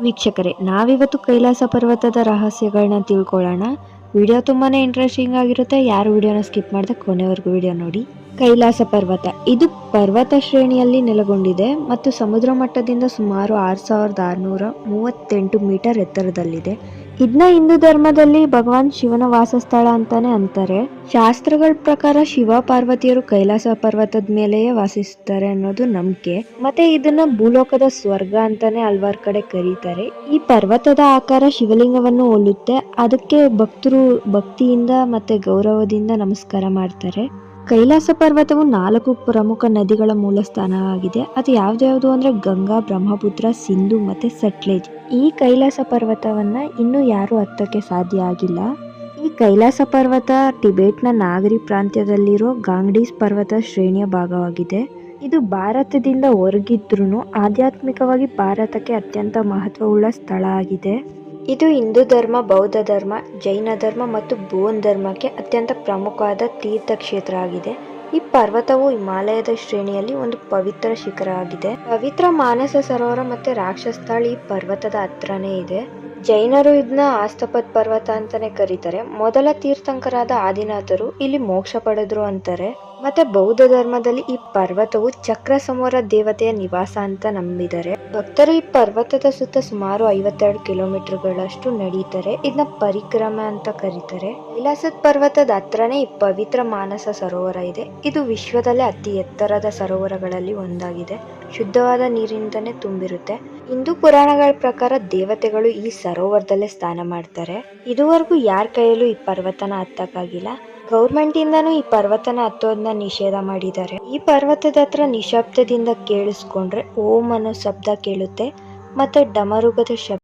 ವೀಕ್ಷಕರೇ, ನಾವಿವತ್ತು ಕೈಲಾಸ ಪರ್ವತದ ರಹಸ್ಯಗಳನ್ನ ತಿಳ್ಕೊಳ್ಳೋಣ. ವಿಡಿಯೋ ತುಂಬಾ ಇಂಟ್ರೆಸ್ಟಿಂಗ್ ಆಗಿರುತ್ತೆ. ಯಾರು ವಿಡಿಯೋನ ಸ್ಕಿಪ್ ಮಾಡಿದೆ ಕೊನೆವರೆಗೂ ವಿಡಿಯೋ ನೋಡಿ. ಕೈಲಾಸ ಪರ್ವತ. ಇದು ಪರ್ವತ ಶ್ರೇಣಿಯಲ್ಲಿ ನೆಲೆಗೊಂಡಿದೆ ಮತ್ತು ಸಮುದ್ರ ಮಟ್ಟದಿಂದ ಸುಮಾರು ಆರು ಸಾವಿರದ ಆರುನೂರ ಮೂವತ್ತೆಂಟು ಮೀಟರ್ ಎತ್ತರದಲ್ಲಿದೆ. ಇದನ್ನ ಹಿಂದೂ ಧರ್ಮದಲ್ಲಿ ಭಗವಾನ್ ಶಿವನ ವಾಸಸ್ಥಳ ಅಂತಾನೆ ಅಂತಾರೆ. ಶಾಸ್ತ್ರಗಳ ಪ್ರಕಾರ ಶಿವ ಪಾರ್ವತಿಯರು ಕೈಲಾಸ ಪರ್ವತದ ಮೇಲೆಯೇ ವಾಸಿಸುತ್ತಾರೆ ಅನ್ನೋದು ನಂಬಿಕೆ. ಮತ್ತೆ ಇದನ್ನ ಭೂಲೋಕದ ಸ್ವರ್ಗ ಅಂತಾನೆ ಹಲ್ವಾರ್ ಕಡೆ ಕರೀತಾರೆ. ಈ ಪರ್ವತದ ಆಕಾರ ಶಿವಲಿಂಗವನ್ನು ಹೋಲುತ್ತೆ. ಅದಕ್ಕೆ ಭಕ್ತರು ಭಕ್ತಿಯಿಂದ ಮತ್ತೆ ಗೌರವದಿಂದ ನಮಸ್ಕಾರ ಮಾಡ್ತಾರೆ. ಕೈಲಾಸ ಪರ್ವತವು ನಾಲ್ಕು ಪ್ರಮುಖ ನದಿಗಳ ಮೂಲ ಸ್ಥಾನವಾಗಿದೆ. ಅದು ಯಾವ್ದ್ಯಾವುದು ಅಂದ್ರೆ ಗಂಗಾ, ಬ್ರಹ್ಮಪುತ್ರ, ಸಿಂಧು ಮತ್ತೆ ಸಟ್ಲೇಜ್. ಈ ಕೈಲಾಸ ಪರ್ವತವನ್ನ ಇನ್ನೂ ಯಾರು ಹತ್ತಕ್ಕೆ ಸಾಧ್ಯ ಆಗಿಲ್ಲ. ಈ ಕೈಲಾಸ ಪರ್ವತ ಟಿಬೆಟ್ನ ನಾಗರಿ ಪ್ರಾಂತ್ಯದಲ್ಲಿರೋ ಗಾಂಗ್ಡೀಸ್ ಪರ್ವತ ಶ್ರೇಣಿಯ ಭಾಗವಾಗಿದೆ. ಇದು ಭಾರತದಿಂದ ಹೊರಗಿದ್ರೂ ಆಧ್ಯಾತ್ಮಿಕವಾಗಿ ಭಾರತಕ್ಕೆ ಅತ್ಯಂತ ಮಹತ್ವವುಳ್ಳ ಸ್ಥಳ ಆಗಿದೆ. ಇದು ಹಿಂದೂ ಧರ್ಮ, ಬೌದ್ಧ ಧರ್ಮ, ಜೈನ ಧರ್ಮ ಮತ್ತು ಬೋನ್ ಧರ್ಮಕ್ಕೆ ಅತ್ಯಂತ ಪ್ರಮುಖವಾದ ತೀರ್ಥಕ್ಷೇತ್ರ ಆಗಿದೆ. ಈ ಪರ್ವತವು ಹಿಮಾಲಯದ ಶ್ರೇಣಿಯಲ್ಲಿ ಒಂದು ಪವಿತ್ರ ಶಿಖರ ಆಗಿದೆ. ಪವಿತ್ರ ಮಾನಸ ಸರೋವರ ಮತ್ತೆ ರಾಕ್ಷಸ್ಥಳ ಈ ಪರ್ವತದ ಹತ್ರನೇ ಇದೆ. ಜೈನರು ಇದನ್ನ ಆಸ್ತಪತ್ ಪರ್ವತ ಅಂತಾನೆ ಕರೀತಾರೆ. ಮೊದಲ ತೀರ್ಥಂಕರಾದ ಆದಿನಾಥರು ಇಲ್ಲಿ ಮೋಕ್ಷ ಪಡೆದ್ರು ಅಂತಾರೆ. ಮತ್ತೆ ಬೌದ್ಧ ಧರ್ಮದಲ್ಲಿ ಈ ಪರ್ವತವು ಚಕ್ರ ಸಮೋರ ದೇವತೆಯ ನಿವಾಸ ಅಂತ ನಂಬಿದ್ದಾರೆ ಭಕ್ತರು ಈ ಪರ್ವತದ ಸುತ್ತ ಸುಮಾರು ಐವತ್ತೆರಡು ಕಿಲೋಮೀಟರ್ಗಳಷ್ಟು ನಡೀತಾರೆ ಇದನ್ನ ಪರಿಕ್ರಮ ಅಂತ ಕರೀತಾರೆ. ವಿಲಾಸದ ಪರ್ವತದ ಹತ್ರನೇ ಈ ಪವಿತ್ರ ಮಾನಸ ಸರೋವರ ಇದೆ. ಇದು ವಿಶ್ವದಲ್ಲೇ ಅತಿ ಎತ್ತರದ ಸರೋವರಗಳಲ್ಲಿ ಒಂದಾಗಿದೆ. ಶುದ್ಧವಾದ ನೀರಿನಿಂದನೇ ತುಂಬಿರುತ್ತೆ. ಹಿಂದೂ ಪುರಾಣಗಳ ಪ್ರಕಾರ ದೇವತೆಗಳು ಈ ಸರೋವರದಲ್ಲೇ ಸ್ನಾನ ಮಾಡ್ತಾರೆ. ಇದುವರೆಗೂ ಯಾರ ಕೈಯಲ್ಲೂ ಈ ಪರ್ವತನ ಹತ್ತಕ್ಕಾಗಿಲ್ಲ. ಗೌರ್ಮೆಂಟ್ ಇಂದಾನು ಈ ಪರ್ವತನ ಹತ್ತೋದನ್ನ ನಿಷೇಧ ಮಾಡಿದ್ದಾರೆ. ಈ ಪರ್ವತದ ಹತ್ರ ನಿಶಬ್ದದಿಂದ ಕೇಳಿಸ್ಕೊಂಡ್ರೆ ಓಂ ಅನ್ನೋ ಶಬ್ದ ಕೇಳುತ್ತೆ, ಮತ್ತೆ ಡಮರುಗದ ಶಬ್ದ